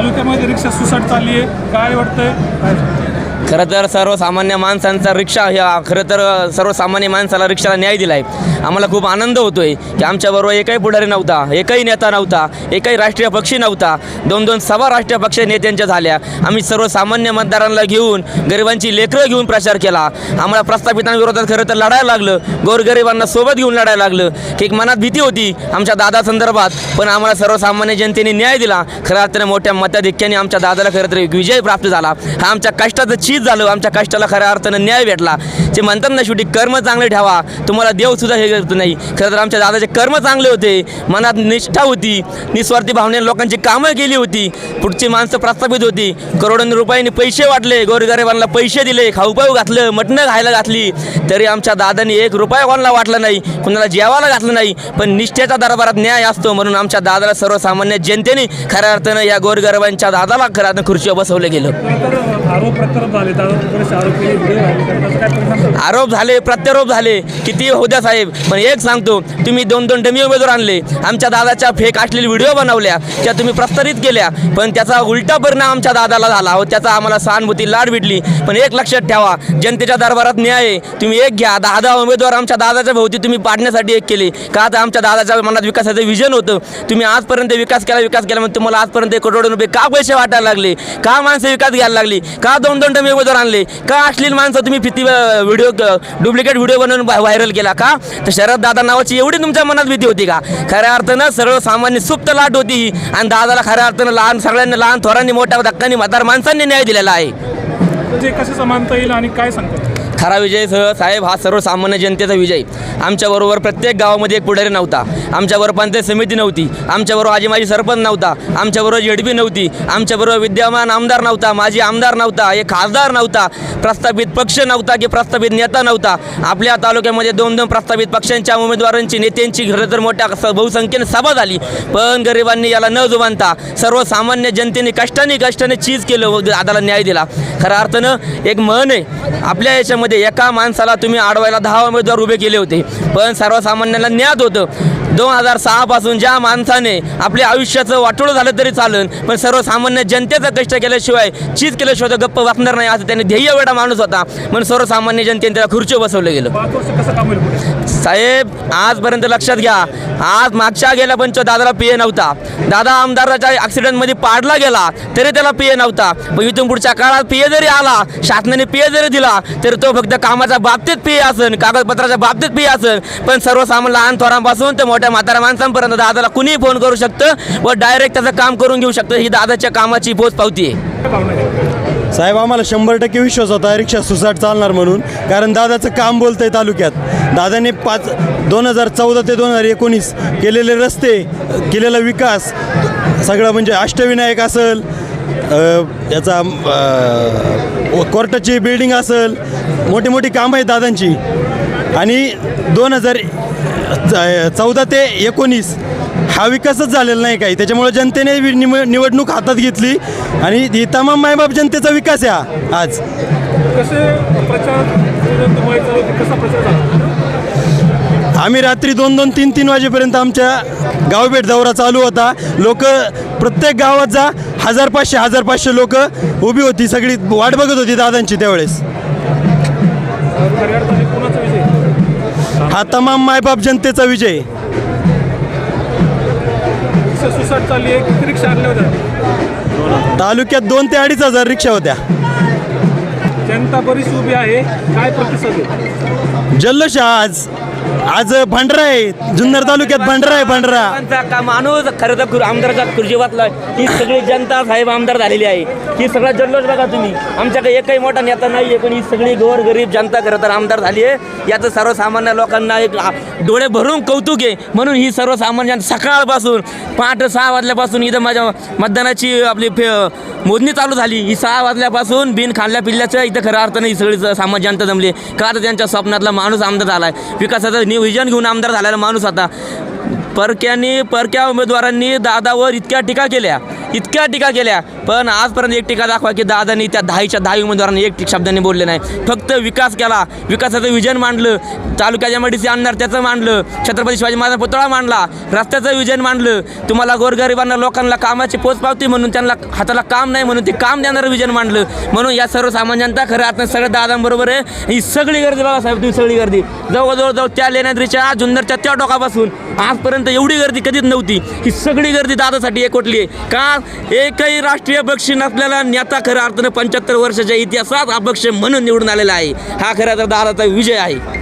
तालुक्यामध्ये रिक्षा सुसाट चालली आहे. काय वाटतंय? काय खरं तर सर्वसामान्य माणसांचा रिक्षा ह्या खरं तर सर्वसामान्य माणसाला रिक्षाला न्याय दिला आहे आम्हाला खूप आनंद होतो आहे की आमच्याबरोबर एकही पुढारी नव्हता एकही नेता नव्हता एकही राष्ट्रीय पक्षी नव्हता. दोन दोन सभा राष्ट्रीय पक्ष नेत्यांच्या झाल्या. आम्ही सर्वसामान्य मतदारांना घेऊन गरिबांची लेकरं घेऊन प्रचार केला. आम्हाला प्रस्थापितांविरोधात खरं तर लढायला लागलं. गोरगरिबांना सोबत घेऊन लढायला लागलं. की एक मनात भीती होती आमच्या दादा संदर्भात पण आम्हाला सर्वसामान्य जनतेने न्याय दिला. खऱ्या अर्थाने मोठ्या मताधिक्याने आमच्या दादाला खरं तर एक विजय प्राप्त झाला. हा आमच्या कष्टाचं चीज झालं आमच्या कष्टाला खऱ्या अर्थानं न्याय भेटला. ते म्हणतात ना शेवटी कर्म चांगले ठेवा. तुम्हाला देव सुद्धा हे करत नाही. खरं तर आमच्या दादाचे कर्म चांगले होते. मनात निष्ठा होती. निस्वार्थी भावनेने लोकांची कामं केली होती. पुढची माणसं प्रस्थापित होती. करोडोंनी रुपयांनी पैसे वाटले. गोरगरिबांना पैसे दिले. खाऊपाऊ घातलं. मटणं खायला घातली. तरी आमच्या दादांनी एक रुपया कोणाला वाटला नाही. कुणाला जेवायला घातलं नाही. पण निष्ठेचा दरबारात न्याय असतो म्हणून आमच्या दादाला सर्वसामान्य जनतेने खऱ्या अर्थानं या गोरगरिबांच्या दादाला खऱ्या अर्थानं खुर्चीवर बसवलं गेलं. आरोप प्रत्यारोप झाले बरेचसे काय परिणाम आरोप झाले प्रत्यारोप झाले. किती होऊ द्या साहेब. पण एक सांगतो तुम्ही दोन दोन डमी उमेदवार आणले. आमच्या दादाच्या फेक असलेली व्हिडिओ बनवल्या त्या तुम्ही प्रसारित केल्या. पण त्याचा उलटा परिणाम आमच्या दादाला झाला. हो त्याचा आम्हाला सहानुभूती लाड भेटली. पण एक लक्षात ठेवा जनतेच्या दरबारात न्याय आहे. तुम्ही एक घ्या. दहा दहा उमेदवार आमच्या दादाच्या भोवती तुम्ही पाडण्यासाठी एक केले. का तर आमच्या दादाच्या मनात विकासाचं विजन होतं. तुम्ही आजपर्यंत विकास केला विकास केला म्हणजे तुम्हाला आजपर्यंत एक करोड रुपये का पैसे वाटायला लागले? का माणसं विकास घ्यायला लागली? का दोन दोन डमी उमेदवार आणले? का अश्लील माणसं तुम्ही फिती व्हिडिओ डुप्लिकेट व्हिडिओ बनवून व्हायरल केला का? तर शरद दादा नावाची एवढी तुमच्या मनात भीती होती का? खऱ्या अर्थानं सर्वसामान्य सुप्त लाट होती ही. आणि दादाला खऱ्या अर्थानं लहान सगळ्यांनी लहान थोरांनी मोठ्या धक्कांनी म्हातार माणसांनी न्याय दिलेला आहे. म्हणजे कसे समानता येईल आणि काय सांगतो खरा विजय साहेब हा सर्वसामान्य जनतेचा विजय. आमच्याबरोबर प्रत्येक गावामध्ये एक पुढारी नव्हता. आमच्याबरोबर पंचायत समिती नव्हती. आमच्याबरोबर आजी माझी सरपंच नव्हता. आमच्याबरोबर जेडबी नव्हती. आमच्याबरोबर विद्यमान आमदार नव्हता. माजी आमदार नव्हता. एक खासदार नव्हता. प्रस्थापित पक्ष नव्हता की प्रस्थापित नेता नव्हता. आपल्या तालुक्यामध्ये दोन दोन प्रस्थापित पक्षांच्या उमेदवारांची नेत्यांची खरं तर मोठ्या बहुसंख्येने सभा झाली. पण गरिबांनी याला न जुमानता सर्वसामान्य जनतेने कष्टाने कष्टाने चीज केलं व दादाला न्याय दिला. खऱ्या अर्थानं एक म्हण आहे. आपल्या याच्यामध्ये एका माणसाला तुम्ही अडवायला दहा उमेदवार उभे केले होते. पण सर्वसामान्यांना ज्ञात होतं. दोन हजार सहापासून ज्या माणसाने आपल्या आयुष्याचं वाटोळं झालं तरी चालन पण सर्वसामान्य जनतेचा कष्ट केल्याशिवाय चीज केल्याशिवाय गप्प वाचणार नाही असं त्याने ध्येय वेळा माणूस होता. म्हणून सर्वसामान्य जनतेने त्याला खुर्ची बसवलं गेलं. साहेब आजपर्यंत लक्षात घ्या आज मागच्या गेल्या पंच दादाला पी ए नव्हता. दादा आमदाराच्या ॲक्सिडेंटमध्ये पाडला गेला तरी त्याला पी ए नव्हता. पण इथून पुढच्या काळात पी ए जरी आला शासनाने पी ए जरी दिला तर तो फक्त कामाच्या बाबतीत पी ए असेल कागदपत्राच्या बाबतीत पी ए असेल पण सर्वसामान्य लहान थोरांपासून ते मोठ्या म्हाताऱ्या माणसांपर्यंत दादाला कुणीही फोन करू शकतं व डायरेक्ट त्याचं काम करून घेऊ शकतं. ही दादाच्या कामाची पोच पावती आहे साहेब आम्हाला शंभर टक्के विश्वास होता रिक्षा सुसाट चालणार म्हणून कारण दादाचं काम बोलतंय तालुक्यात. दादाने पाच दोन हजार चौदा ते दोन हजार एकोणीस केलेले रस्ते केलेला विकास सगळं म्हणजे अष्टविनायक असेल याचा कोर्टाची बिल्डिंग असेल मोठी मोठी कामं आहेत दादांची. आणि दोन हजार चौदा ते एकोणीस. हा विकासच झालेला नाही काही. त्याच्यामुळे जनतेने निवडणूक हातात घेतली आणि ही तमाम मायबाप जनतेचा विकास आहे हा. आज. कसे प्रचार व्हायचा कसा प्रचार झाला आम्ही रात्री दोन दोन तीन तीन वाजेपर्यंत आमच्या गावभेट दौरा चालू होता. लोक प्रत्येक गावात जा हजार पाचशे हजार पाचशे लोक उभी होती. सगळी वाट बघत होती दादांची त्यावेळेस. हा तमाम मायबाप जनतेचा विजय. सुसाट चालली रिक्षा तालुक्यात दोन ते अडीच हजार रिक्षा होत्या. जनता बरीच उभी आहे काय प्रतिसाद आहे? जल्लोष आज. आज भांडरा आहे. जुन्नर तालुक्यात भंडरा आहे भंडरा. आमचा का माणूस खरं तर खुर- आमदाराच्या खुर्ची ही सगळी जनता साहेब आमदार झालेली आहे. ही सगळा जल्लोष बघा तुम्ही. आमच्याकडे एकही मोठा नेता नाही आहे पण ही सगळी गोर गरीब जनता खरं तर आमदार झाली आहे. याचं सर्वसामान्य लोकांना एक आ- डोळे भरून कौतुक आहे. म्हणून ही सर्वसामान्य सकाळपासून पहाटे सहा वाजल्यापासून इथं माझ्या मतदानाची आपली फे मोजणी चालू झाली. ही सहा वाजल्यापासून बिन खाल्ल्या पिल्ल्याचं इथं खऱ्या अर्थानं ही सगळी ज- सामान्य जनता जमली का तर त्यांच्या स्वप्नातला माणूस आमदार झाला आहे विकासाचा नियोजन घेऊन आमदार झालेला माणूस आता. परक्यांनी परक्या उमेदवारांनी दादावर इतक्या टीका केल्या. इतक्या टीका केल्या. पण आजपर्यंत एक टीका दाखवा की दादांनी त्या दहाच्या दहा उमेदवारांनी एक शब्दाने बोलले नाही. फक्त विकास केला. विकासाचं विजन मांडलं. तालुक्याच्या मडीसी आणणार त्याचं मांडलं. छत्रपती शिवाजी महाराज पुतळा मांडला. रस्त्याचं विजन मांडलं. तुम्हाला गोरगरिबांना लोकांना कामाची पोचपावती म्हणून त्यांना हाताला काम नाही म्हणून ते काम देणारं विजन मांडलं. म्हणून या सर्वसामान्य जनता खरं आता सगळ्या दादांबरोबर आहे. ही सगळी गर्दी बाबासाहेब साहेब तुम्ही सगळी गर्दी. जवळजवळ जवळ त्या लेण्याद्रीच्या जुन्नरच्या त्या टोकापासून. आजपर्यंत एवढी गर्दी कधीच नव्हती. ही सगळी गर्दी दादासाठी एकवटली आहे. का? एकही राष्ट्रीय पक्ष नसलेला नेता खऱ्या अर्थानं पंच्याहत्तर वर्षाच्या इतिहासात अपक्ष म्हणून निवडून आलेला आहे. हा खऱ्या तर दादाचा विजय आहे.